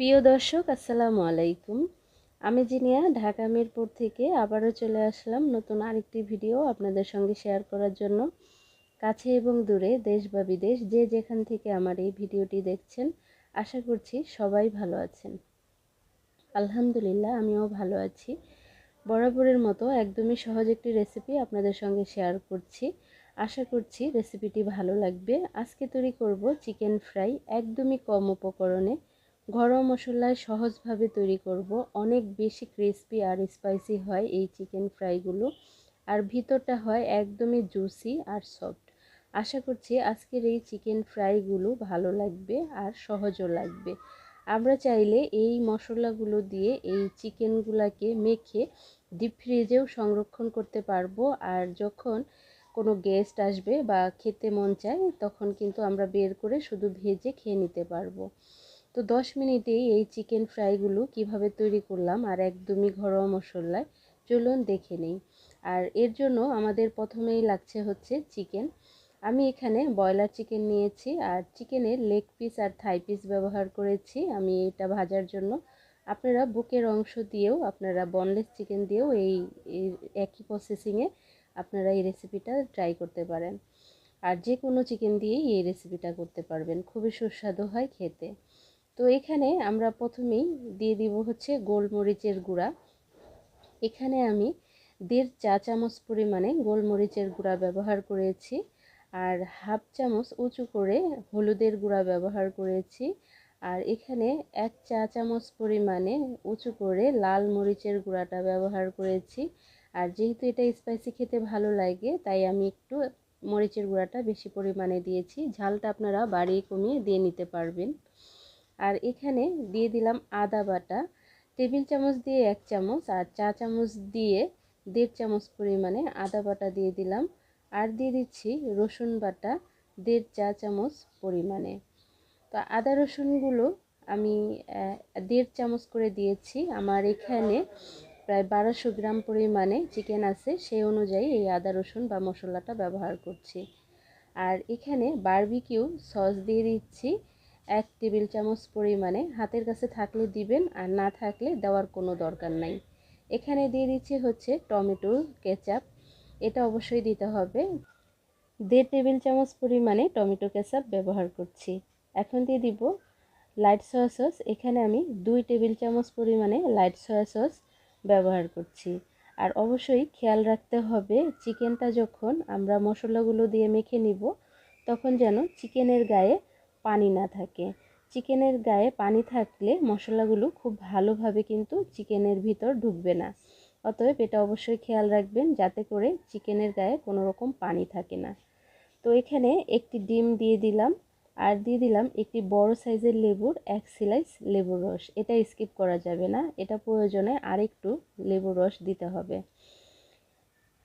প্রিয় দর্শক, আসসালামু আলাইকুম। আমি জিনিয়া, ঢাকা মিরপুর থেকে আবারও চলে আসলাম নতুন আরেকটি ভিডিও আপনাদের সঙ্গে শেয়ার করার জন্য। কাছে এবং দূরে, দেশ বা বিদেশ, যে যেখান থেকে আমার এই ভিডিওটি দেখছেন, আশা করছি সবাই ভালো আছেন। আলহামদুলিল্লাহ, আমিও ভালো আছি। বরাবরের মতো একদমই সহজ একটি রেসিপি আপনাদের সঙ্গে শেয়ার করছি। আশা করছি রেসিপিটি ভালো লাগবে। আজকে তৈরি করব চিকেন ফ্রাই একদমই কম উপকরণে ঘরোয়া মশলায় সহজভাবে তৈরি করব। অনেক বেশি ক্রিস্পি আর স্পাইসি হয় এই চিকেন ফ্রাইগুলো আর ভিতরটা হয় একদমই জুসি আর সফট আশা করছি আজকের এই চিকেন ফ্রাইগুলো ভালো লাগবে আর সহজও লাগবে। আমরা চাইলে এই মশলাগুলো দিয়ে এই চিকেনগুলোকে মেখে ডিপ ফ্রিজেও সংরক্ষণ করতে পারব। আর যখন কোনো গেস্ট আসবে বা খেতে মন চায়, তখন কিন্তু আমরা বের করে শুধু ভেজে খেয়ে নিতে পারব। তো দশ মিনিটেই এই চিকেন ফ্রাইগুলো কীভাবে তৈরি করলাম আর একদমই ঘরোয়া মশলায়, চলুন দেখে নিই। আর এর জন্য আমাদের প্রথমেই লাগছে হচ্ছে চিকেন। আমি এখানে ব্রয়লার চিকেন নিয়েছি আর চিকেনের লেগ পিস আর থাই পিস ব্যবহার করেছি আমি এটা ভাজার জন্য। আপনারা বুকের অংশ দিয়েও, আপনারা বনলেস চিকেন দিয়েও এই একই প্রসেসিংয়ে আপনারা এই রেসিপিটা ট্রাই করতে পারেন। আর যে কোনো চিকেন দিয়েই এই রেসিপিটা করতে পারবেন। খুবই সুস্বাদু হয় খেতে। তো এখানে আমরা প্রথমেই দিয়ে দিব হচ্ছে গোলমরিচের গুঁড়া। এখানে আমি দেড় চা চামচ পরিমাণে গোলমরিচের গুঁড়া ব্যবহার করেছি আর হাফ চামচ উঁচু করে হলুদের গুঁড়া ব্যবহার করেছি। আর এখানে এক চা চামচ পরিমাণে উঁচু করে লাল মরিচের গুঁড়াটা ব্যবহার করেছি। আর যেহেতু এটা স্পাইসি খেতে ভালো লাগে, তাই আমি একটু মরিচের গুঁড়াটা বেশি পরিমাণে দিয়েছি। ঝালটা আপনারা বাড়িয়ে কমিয়ে দিয়ে নিতে পারবেন। আর এখানে দিয়ে দিলাম আদা বাটা। টেবিল চামচ দিয়ে এক চামচ আর চা চামচ দিয়ে দেড় চামচ পরিমাণে আদা বাটা দিয়ে দিলাম। আর দিয়ে দিচ্ছি রসুন বাটা দেড় চা চামচ পরিমাণে। তো আদা রসুনগুলো আমি দেড় চামচ করে দিয়েছি। আমার এখানে প্রায় বারোশো গ্রাম পরিমাণে চিকেন আছে, সেই অনুযায়ী এই আদা রসুন বা মশলাটা ব্যবহার করছি। আর এখানে বারবিকিউ সস দিয়ে দিচ্ছি। এক টেবিল চামচ পরিমাণে হাতের কাছে থাকলে দিবেন আর না থাকলে দেওয়ার কোনো দরকার নাই। এখানে দিয়ে দিচ্ছি হচ্ছে টমেটো, কেচাপ। এটা অবশ্যই দিতে হবে। দেড় টেবিল চামচ পরিমাণে টমেটো, কেচাপ ব্যবহার করছি। এখন দিয়ে দিব লাইট সয়া সস। এখানে আমি দুই টেবিল চামচ পরিমাণে লাইট সয়া সস ব্যবহার করছি। আর অবশ্যই খেয়াল রাখতে হবে, চিকেনটা যখন আমরা মশলাগুলো দিয়ে মেখে নিব, তখন যেন চিকেনের গায়ে পানি না থাকে। চিকেনের গায়ে পানি থাকলে মশলাগুলো খুব ভালোভাবে কিন্তু চিকেনের ভিতর ঢুকবে না। অতএব এটা অবশ্যই খেয়াল রাখবেন যাতে করে চিকেনের গায়ে কোনো রকম পানি থাকে না। তো এখানে একটি ডিম দিয়ে দিলাম। আর দিয়ে দিলাম একটি বড় সাইজের লেবুর এক সিলাইস লেবুর রস। এটা স্কিপ করা যাবে না। এটা প্রয়োজনে আরেকটু লেবুর রস দিতে হবে।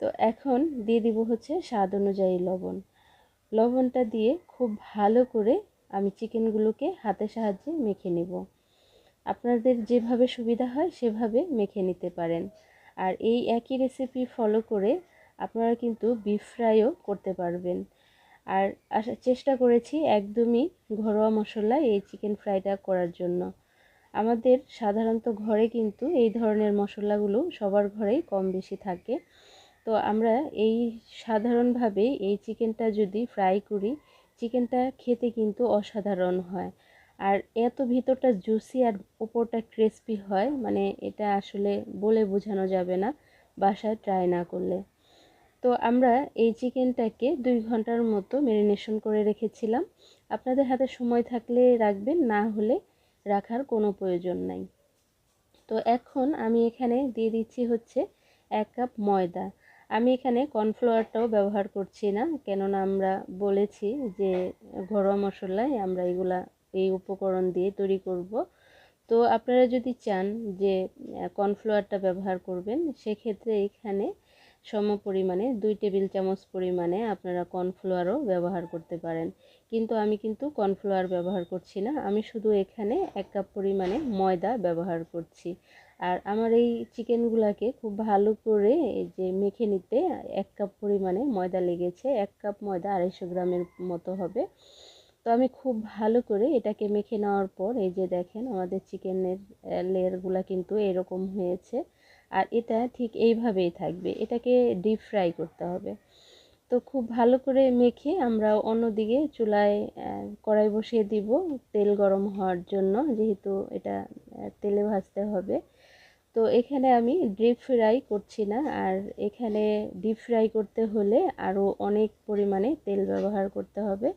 তো এখন দিয়ে দিব হচ্ছে স্বাদ অনুযায়ী লবণ। লবণটা দিয়ে খুব ভালো করে আমি চিকেনগুলোকে হাতের সাহায্যে মেখে নেব। আপনাদের যেভাবে সুবিধা হয় সেভাবে মেখে নিতে পারেন। আর এই একই রেসিপি ফলো করে আপনারা কিন্তু বিফ ফ্রাইও করতে পারবেন। আর চেষ্টা করেছি একদমই ঘরোয়া মশলা এই চিকেন ফ্রাইটা করার জন্য। আমাদের সাধারণত ঘরে কিন্তু এই ধরনের মশলাগুলো সবার ঘরেই কম বেশি থাকে। তো আমরা এই সাধারণভাবে এই চিকেনটা যদি ফ্রাই করি চিকেনটা খেতে কিন্তু অসাধারণ হয়। আর এত ভিতরটা জুসি আর উপরটা ক্রিসপি হয় মানে এটা আসলে বলে বোঝানো যাবে না, বাসায় ট্রাই না করলে। তো আমরা এই চিকেনটাকে দুই ঘণ্টার মতো ম্যারিনেশন করে রেখেছিলাম। আপনাদের হাতে সময় থাকলে রাখবেন, না হলে রাখার কোনো প্রয়োজন নাই। তো এখন আমি এখানে দিয়ে দিচ্ছি হচ্ছে এক কাপ ময়দা। আমি এখানে কর্নফ্লাওয়ারটাও ব্যবহার করছি না, কেননা আমরা বলেছি যে ঘরোয়া মশলায় আমরা এগুলা, এই উপকরণ দিয়ে তৈরি করব। তো আপনারা যদি চান যে কর্নফ্লাওয়ারটা ব্যবহার করবেন, সেক্ষেত্রে এখানে সম পরিমাণে দুই টেবিল চামচ পরিমাণে আপনারা কর্নফ্লাওয়ারও ব্যবহার করতে পারেন। কিন্তু আমি কিন্তু কর্নফ্লাওয়ার ব্যবহার করছি না। আমি শুধু এখানে এক কাপ পরিমাণে ময়দা ব্যবহার করছি। আর আমার এই চিকেনগুলোকে খুব ভালো করে যে মেখে নিতে এক কাপ পরিমাণে ময়দা লেগেছে, এক কাপ ময়দা আড়াইশো গ্রামের মতো হবে। তো আমি খুব ভালো করে এটাকে মেখে নেওয়ার পর এই যে দেখেন আমাদের চিকেনের লেয়ারগুলো কিন্তু এরকম হয়েছে। আর এটা ঠিক এইভাবেই থাকবে। এটাকে ডিপ ফ্রাই করতে হবে। তো খুব ভালো করে মেখে আমরা অন্যদিকে চুলায় কড়াই বসিয়ে দিব তেল গরম হওয়ার জন্য, যেহেতু এটা তেলে ভাজতে হবে। তো এখানে আমি ডিপ ফ্রাই করছি না, আর এখানে ডিপ ফ্রাই করতে হলে আরও অনেক পরিমাণে তেল ব্যবহার করতে হবে।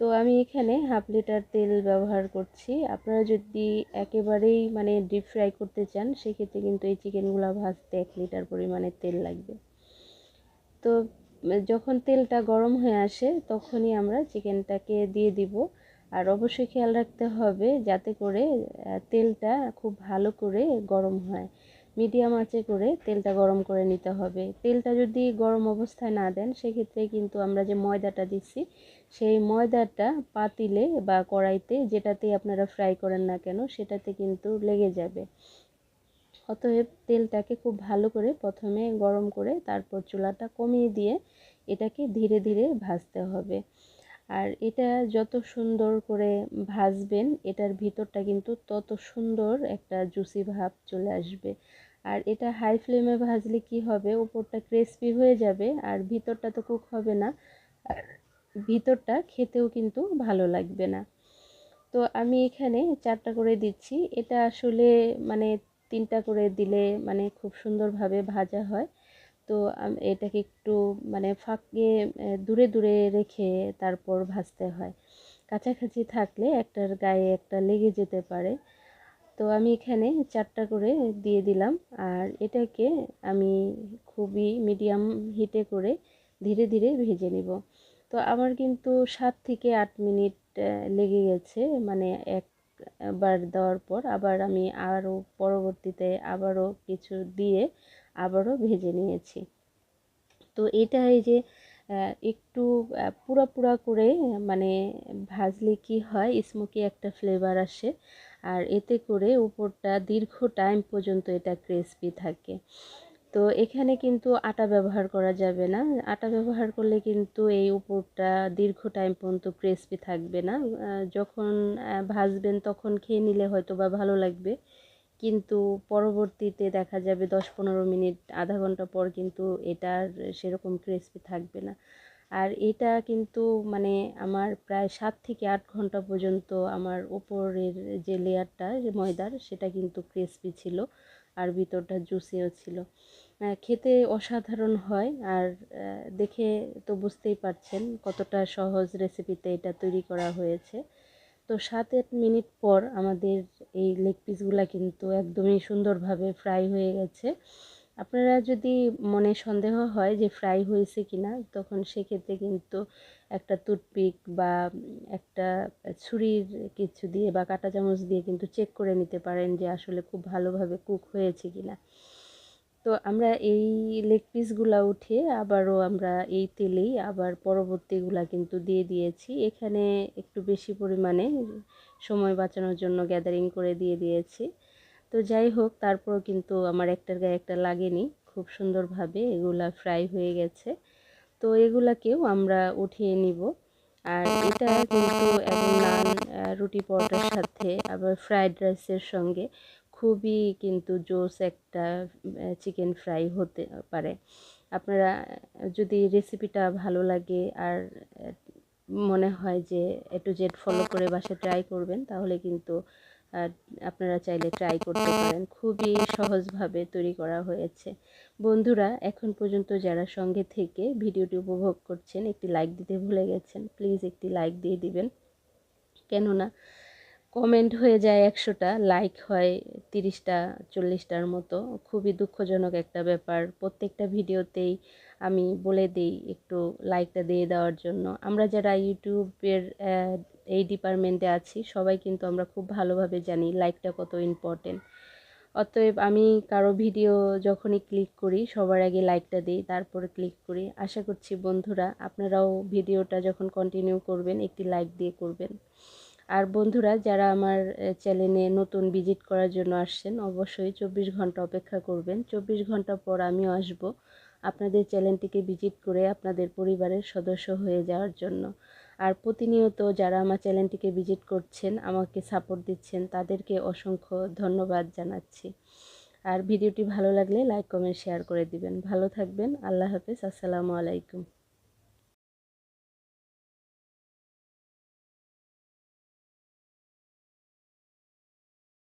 তো আমি এখানে হাফ লিটার তেল ব্যবহার করছি। আপনারা যদি একেবারেই মানে ডিপ ফ্রাই করতে চান, সেক্ষেত্রে কিন্তু এই চিকেনগুলো ভাজতে এক লিটার পরিমাণে তেল লাগবে। তো যখন তেলটা গরম হয়ে আসে, তখনই আমরা চিকেনটাকে দিয়ে দিব। আর অবশ্যই খেয়াল রাখতে হবে যাতে করে তেলটা খুব ভালো করে গরম হয়। মিডিয়াম আঁচে করে তেলটা গরম করে নিতে হবে। তেলটা যদি গরম অবস্থায় না দেন, সেক্ষেত্রে কিন্তু আমরা যে ময়দাটা দিচ্ছি, সেই ময়দাটা পাতিলে বা কড়াইতে যেটাতেই আপনারা ফ্রাই করেন না কেন, সেটাতে কিন্তু লেগে যাবে। অতএব তেলটাকে খুব ভালো করে প্রথমে গরম করে তারপর চুলাটা কমিয়ে দিয়ে এটাকে ধীরে ধীরে ভাজতে হবে। আর এটা যত সুন্দর করে ভাজবেন, এটার ভিতরটা কিন্তু তত সুন্দর একটা জুসি ভাব চলে আসবে। আর এটা হাই ফ্লেমে ভাজলে কি হবে? উপরটা ক্রিসপি হয়ে যাবে আর ভিতরটা তো কুক হবে না। আর ভিতরটা খেতেও কিন্তু ভালো লাগবে না। তো আমি এখানে চারটা করে দিচ্ছি। এটা আসলে মানে তিনটা করে দিলে মানে খুব সুন্দরভাবে ভাজা হয়। তো এটাকে একটু মানে ফাঁকে দূরে দূরে রেখে তারপর ভাজতে হয়। কাছাকাছি থাকলে একটার গায়ে একটা লেগে যেতে পারে। তো আমি এখানে চারটা করে দিয়ে দিলাম। আর এটাকে আমি খুবই মিডিয়াম হিটে করে ধীরে ধীরে ভেজে নিব। তো আমার কিন্তু সাত থেকে আট মিনিট লেগে গেছে। মানে একবার দেওয়ার পর আবার আমি আরও পরবর্তীতে আবারও কিছু দিয়ে আবারও ভেজে নিয়েছি। তো এটা এই যে একটু পুরা পুরা করে মানে ভাজলে কি হয়, স্মোকি একটা ফ্লেভার আসে। আর এতে করে উপরটা দীর্ঘ টাইম পর্যন্ত এটা ক্রিসপি থাকে। তো এখানে কিন্তু আটা ব্যবহার করা যাবে না। আটা ব্যবহার করলে কিন্তু এই উপরটা দীর্ঘ টাইম পর্যন্ত ক্রিসপি থাকবে না। যখন ভাজবেন তখন খেয়ে নিলে হয়তো বা ভালো লাগবে। কিন্তু পরবর্তীতে দেখা যাবে দশ পনেরো মিনিট, আধা ঘণ্টা পর কিন্তু এটার সেরকম ক্রিসপি থাকবে না। আর এটা কিন্তু মানে আমার প্রায় সাত থেকে আট ঘণ্টা পর্যন্ত আমার উপরের যে লেয়ারটা যে ময়দার, সেটা কিন্তু ক্রিসপি ছিল। আর ভিতরটা জুসিও ছিল। খেতে অসাধারণ হয় আর দেখে তো বুঝতেই পারছেন কতটা সহজ রেসিপিতে এটা তৈরি করা হয়েছে। তো সাত আট মিনিট পর আমাদের এই লেগ পিসগুলো কিন্তু একদমই সুন্দরভাবে ফ্রাই হয়ে গেছে। আপনারা যদি মনে সন্দেহ হয় যে ফ্রাই হয়েছে কি না তখন সেক্ষেত্রে কিন্তু একটা টুথপিক বা একটা ছুরির কিছু দিয়ে বা কাঁটা চামচ দিয়ে কিন্তু চেক করে নিতে পারেন যে আসলে খুব ভালোভাবে কুক হয়েছে কি না তো আমরা এই লেগ পিসগুলা উঠে আবারও আমরা এই তেলেই আবার পরবর্তীগুলা কিন্তু দিয়ে দিয়েছি। এখানে একটু বেশি পরিমাণে সময় বাঁচানোর জন্য গ্যাদারিং করে দিয়ে দিয়েছি। তো যাই হোক, তারপরও কিন্তু আমার একটার গায়ে একটা লাগেনি। খুব সুন্দরভাবে এগুলা ফ্রাই হয়ে গেছে। তো এগুলাকেও আমরা উঠিয়ে নিব। আর এটা কিন্তু এখন নান রুটি পরোটার সাথে, আবার ফ্রায়েড রাইসের সঙ্গে খুবই কিন্তু জোস একটা চিকেন ফ্রাই হতে পারে। আপনারা যদি রেসিপিটা ভালো লাগে আর মনে হয় যে এ টু জেড ফলো করে বাসা ট্রাই করবেন, তাহলে কিন্তু আপনারা চাইলে ট্রাই করতে পারেন। খুবই সহজভাবে তৈরি করা হয়েছে। বন্ধুরা, এখন পর্যন্ত যারা সঙ্গে থেকে ভিডিওটি উপভোগ করছেন, একটি লাইক দিতে ভুলে গেছেন প্লিজ একটি লাইক দিয়ে দিবেন। কেননা কমেন্ট হয়ে যায় একশোটা লাইক হয় তিরিশটা, চল্লিশটার মতো। খুবই দুঃখজনক একটা ব্যাপার। প্রত্যেকটা ভিডিওতেই আমি বলে দিই একটু লাইকটা দিয়ে দেওয়ার জন্য। আমরা যারা ইউটিউবের এই ডিপার্টমেন্টে আছি, সবাই কিন্তু আমরা খুব ভালোভাবে জানি লাইকটা কত ইম্পর্টেন্ট অতএব আমি কারও ভিডিও যখনই ক্লিক করি, সবার আগে লাইকটা দিই, তারপরে ক্লিক করি। আশা করছি বন্ধুরা, আপনারাও ভিডিওটা যখন কন্টিনিউ করবেন, একটি লাইক দিয়ে করবেন। আর বন্ধুরা যারা আমার চ্যানেলে নতুন ভিজিট করার জন্য আসছেন, অবশ্যই চব্বিশ ঘণ্টা অপেক্ষা করবেন। চব্বিশ ঘণ্টা পর আমিও আসব আপনাদের চ্যানেলটিকে ভিজিট করে আপনাদের পরিবারের সদস্য হয়ে যাওয়ার জন্য। আর প্রতিনিয়ত যারা আমার চ্যানেলটিকে ভিজিট করছেন, আমাকে সাপোর্ট দিচ্ছেন, তাদেরকে অসংখ্য ধন্যবাদ জানাচ্ছি। আর ভিডিওটি ভালো লাগলে লাইক কমেন্ট শেয়ার করে দিবেন। ভালো থাকবেন। আল্লাহ হাফেজ। আসসালামু আলাইকুম।